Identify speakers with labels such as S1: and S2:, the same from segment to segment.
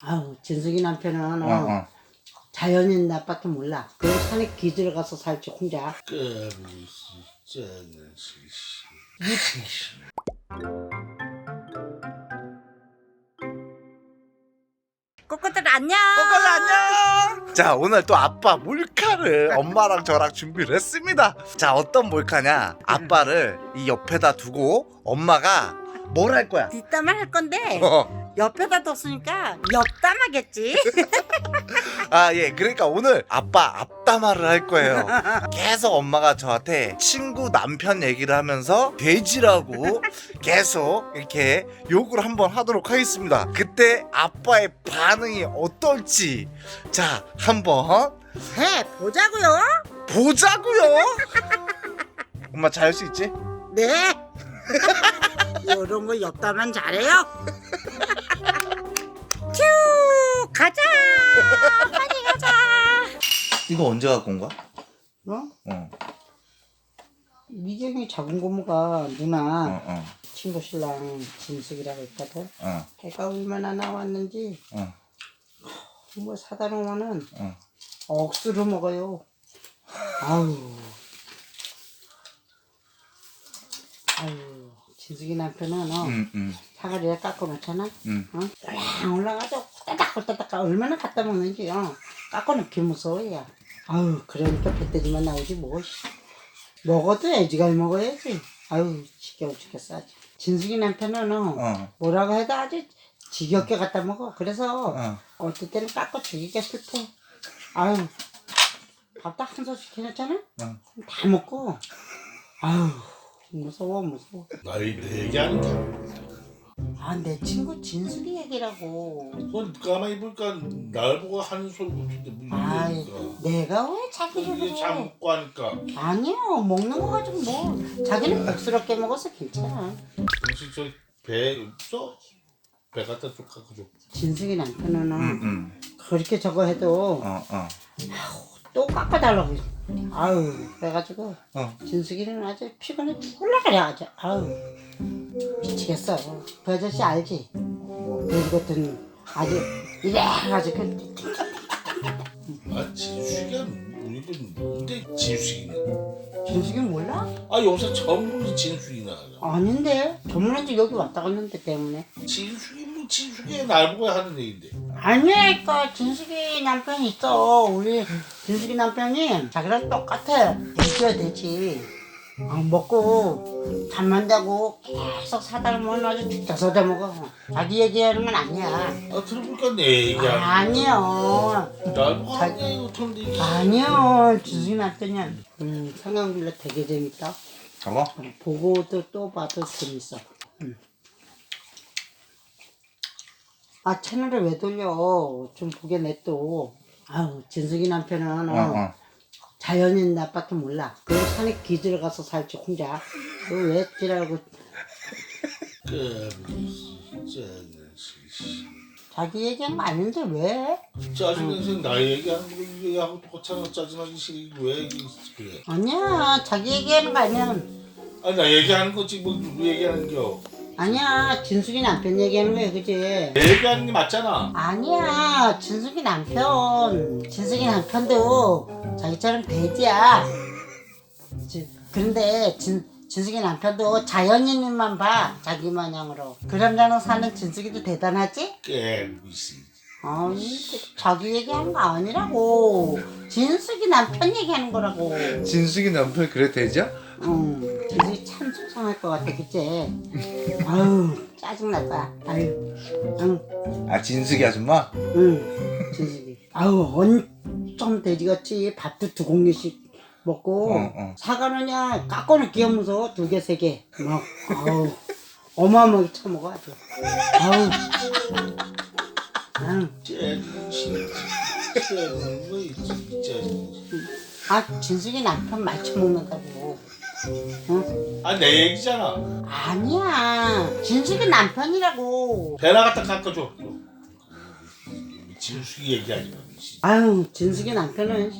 S1: 아우 진숙이 남편은 어,
S2: 어, 어.
S1: 자연인 나밖에 몰라. 그 산에 기들 가서 살지 혼자.
S3: 꼬꼬들 안녕.
S2: 꼬꼬들 안녕. 자 오늘 또 아빠 몰카를 엄마랑 저랑 준비를 했습니다. 자 어떤 몰카냐? 아빠를 이 옆에다 두고 엄마가 뭘 할 거야?
S3: 뒷담화 할 건데
S2: 어.
S3: 옆에다 뒀으니까 옆담하겠지.
S2: 아, 예. 그러니까 오늘 아빠 앞담화를 할 거예요. 계속 엄마가 저한테 친구 남편 얘기를 하면서 돼지라고 계속 이렇게 욕을 한번 하도록 하겠습니다. 그때 아빠의 반응이 어떨지 자, 한번
S3: 해 보자고요.
S2: 보자고요. 엄마 잘할 수 있지?
S3: 네. 이런 거 옆담만 잘해요. 큐 가자. 빨리 가자.
S2: 이거 언제 갖고 온 거야?
S1: 어?
S2: 어,
S1: 미정이 작은 고모가 누나
S2: 어, 어,
S1: 친구 신랑 진숙이라고 있거든.
S2: 어,
S1: 해가 얼마나 나왔는지
S2: 어,
S1: 뭐 사다 놓으면은
S2: 어.
S1: 억수로 먹어요. 아우. 아유, 진숙이 남편은 어,
S2: 음, 음,
S1: 사과리에 깎아 놓잖아.
S2: 음.
S1: 어? 올라가서 닥 후다닥 얼마나 갖다 먹는지 어. 깎아놓기 무서워야. 아유, 그러니까 배때지만 나오지 뭐. 씨. 먹어도 애지가 먹어야지. 아유, 지겨워 죽겠어 아주. 진숙이 남편은 어,
S2: 어,
S1: 뭐라고 해도 아주 지겹게 갖다 먹어. 그래서
S2: 어.
S1: 어떨 때는 깎아 주기가 싫대. 아유, 밥도 한 소씩 해놨잖아?
S2: 응.
S1: 다 먹고. 아유, 무서워, 무서워.
S4: 나이 내 얘기하는 게
S1: 아, 내 친구 진숙이 얘기라고.
S4: 그건 가만히 보니까 날 보고 하는 소리 같은데 무슨
S1: 아이,
S4: 얘기가
S1: 내가 왜 자기를
S4: 이게
S1: 그래?
S4: 참 먹고 하니까
S1: 아니요, 먹는 거 가지고 뭐. 자기는 복스럽게 먹어서 괜찮아.
S4: 혹시 저배 없어? 배 갖다 줘
S1: 진숙이 남편은
S2: 음, 음.
S1: 그렇게 저거 해도
S2: 어, 어,
S1: 또 깎아달라고. 아유, 그래가지고.
S2: 어.
S1: 진숙이는 아주 피곤해 그래 아주 아우 미치겠어 그 아저씨 알지? 돼지 같은 아주 이래가지고
S4: 그아 진숙이가 우리 분 누군데 진숙이는
S1: 진숙이 몰라?
S4: 아 여기서 처음 보는 진숙이나
S1: 아닌데. 전문한지 여기 왔다 갔는데 때문에.
S4: 진숙이 뭐 진숙이 날 보고 하는 얘긴데.
S1: 아니니까 진숙이 남편이 있어. 우리 진숙이 남편이 자기랑 똑같아. 돼지야 돼지 어, 먹고 잠만 자고 계속 사다 놓으면 아주 죽자서 다 먹어. 자기 얘기하는 건 아니야.
S4: 아 들어보니까 내 얘기하는
S1: 아니요.
S4: 날 하는 얘기 같은데 이게
S1: 아니요. 주승이 났더니 음 성형빌라 되게 재밌다.
S2: 저거?
S1: 어, 보고도 또 봐도 재밌어. 음. 아 채널을 왜 돌려? 좀 보게 냅둬 아유 진숙이 남편은 어,
S2: 어, 어.
S1: 자연인 나밖에 몰라. 그 산에 기들 가서 살지 혼자. 너왜
S4: 까불씨 짜증나시
S1: 자기 얘기한 거 아닌데 왜?
S4: 짜증나서 나 얘기하는 거 얘기하고 똑같잖아 짜증나기 싫어 왜 이게 그래?
S1: 아니야. 자기 얘기하는 거 아니야.
S4: 아니 나 얘기하는 거지. 뭐 누구 얘기하는 겨
S1: 아니야 진숙이 남편 얘기하는 거야 그지?
S4: 내 얘기하는 게 맞잖아.
S1: 아니야 진숙이 남편. 진숙이 남편도 자기처럼 돼지야. 지- 그런데 진, 진숙이 남편도 자연인만 봐 자기 마냥으로. 그 남자는 사는 진숙이도 대단하지?
S4: 깨미씨
S1: 아니 자기 얘기하는 거 아니라고. 진숙이 남편 얘기하는 거라고.
S2: 진숙이 남편 그래 되죠?
S1: 응 속상할 것 같아 그치? 아유 짜증날 거야 아유 응
S2: 아 진숙이 아줌마?
S1: 응, 진숙이. 아우, 엄청 돼지같이 밥도 두 공기씩 먹고,
S2: 어, 어.
S1: 사과는 그냥 깎아놓기 무서워. 두 개, 세 개. 막, 아우, 어마어마하게 처먹어, 아주. 응.
S4: 짜증나시
S1: 아, 진숙이 남편 말 처먹는다고. 응?
S4: 아내 얘기잖아
S1: 아니야. 진숙이 남편이라고.
S4: 배나 갖다 깎아줘 진숙이 미씨.
S1: 아유, 진숙이 남편은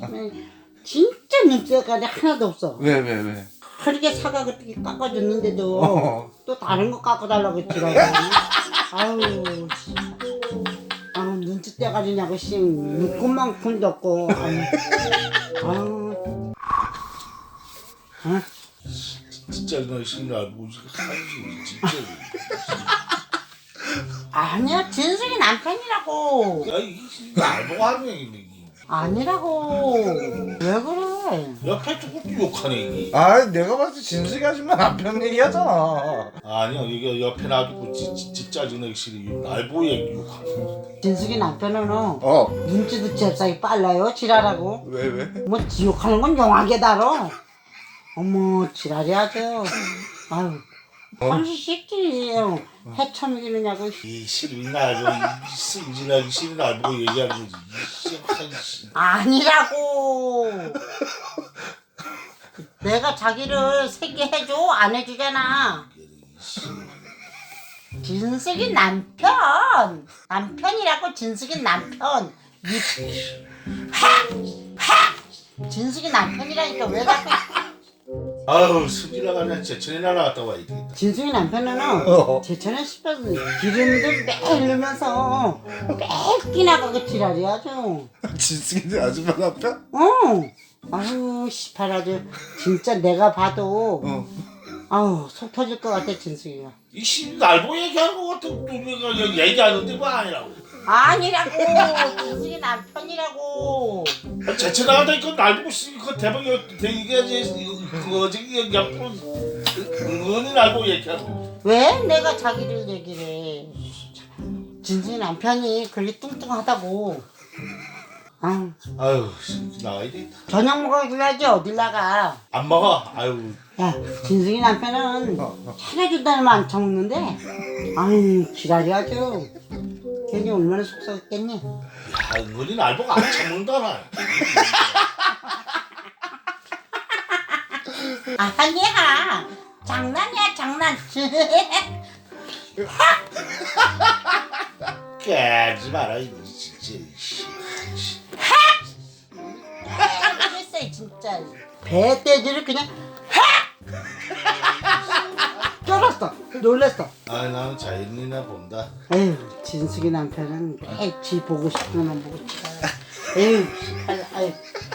S1: 진짜 눈치가 하나도 없어.
S2: 왜, 왜, 왜?
S1: 그렇게 사과 그렇게 깎아줬는데도
S2: 어.
S1: 또 다른 거 깎아달라고 했더라고. 아유, 씨. 아우 눈 눈치 떼가지냐고 씨 눈곱만큼도 없고 아유 아유 어?
S4: 진짜 너 신을 알고 한지 진짜.
S1: 아니야 진숙이 남편이라고
S4: 야 이게 알고 하는 얘기네. 이게.
S1: 아니라고 왜 그래
S4: 옆에 조금 욕하네 이게.
S2: 아 내가 봤을 때 진숙이 아줌마 남편 얘기하잖아
S4: 아니야 이게 옆에 놔두고 짜증나기 싫어. 날보 얘기 욕하네.
S1: 진숙이 남편은
S2: 어
S1: 눈치도 잽싸게 빨라요 지랄하고
S2: 왜 왜?
S1: 뭐 지옥하는 건 용하게 다뤄 어머 지랄이 아주 아유 삼시 쉽지. 해참이기느냐고.
S4: 이 실이 날보 승진하기 싫은 날보 얘기하는 거지. 이 씨, 한 씨.
S1: 아니라고. 내가 자기를 세게 해줘? 안 해주잖아. 진숙이 남편. 남편이라고 진숙이 남편. 이 하! 진숙이 남편이라니까 왜 자꾸
S4: 아유 승진아가 그냥 제천이나 나갔다 와야 되겠다.
S1: 진숙이 남편은
S2: 어.
S1: 제천에 씹어서 기름도 매일 넣으면서 매일 끼나가고 지랄이 아주
S2: 진숙이 아줌마 남편?
S1: 어 아유 시팔 아주 진짜 내가 봐도
S2: 어
S1: 아우 속 터질 것 같아 진숙이가
S4: 이씨 날보 얘기하는 거 같아. 또 우리가 얘기하는데 뭐 아니라고.
S1: 아니라고 진숙이 남편이라고
S4: 제천 나갔다니까 날보고 씨 그거 대박 얘기하지. 그거 저기 옆으로 은근히 날보 얘기하고.
S1: 왜 내가 자기를 얘기를 해 진숙이 남편이 그리 뚱뚱하다고 아
S4: 아유 씨, 나가야 되겠다.
S1: 저녁 먹어야지 어딜 나가
S4: 안 먹어. 아유
S1: 야, 진숙이 남편은 차려준다는 말 처먹는데, 아유, 아주. 괜히 얼마나 속상했겠니?
S4: 야 은근히 날보가 안 참는다 나.
S1: 아니야, 장난이야, 장난.
S4: 깨지 마라 이거 진짜. 씨.
S1: 그랬어, 진짜. 배돼지를 그냥, 쫄았어, 놀랬어.
S4: 아 나는 자연이나 본다.
S1: 에휴, 진숙이 남편은 매일 지 보고 싶은 것만 보고 치라. 에휴, 아유,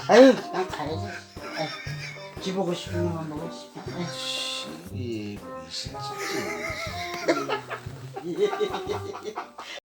S1: 아유, 그냥 가야지. 에휴, 지 보고 싶은 것만 보고 싶어.
S4: 이 진짜.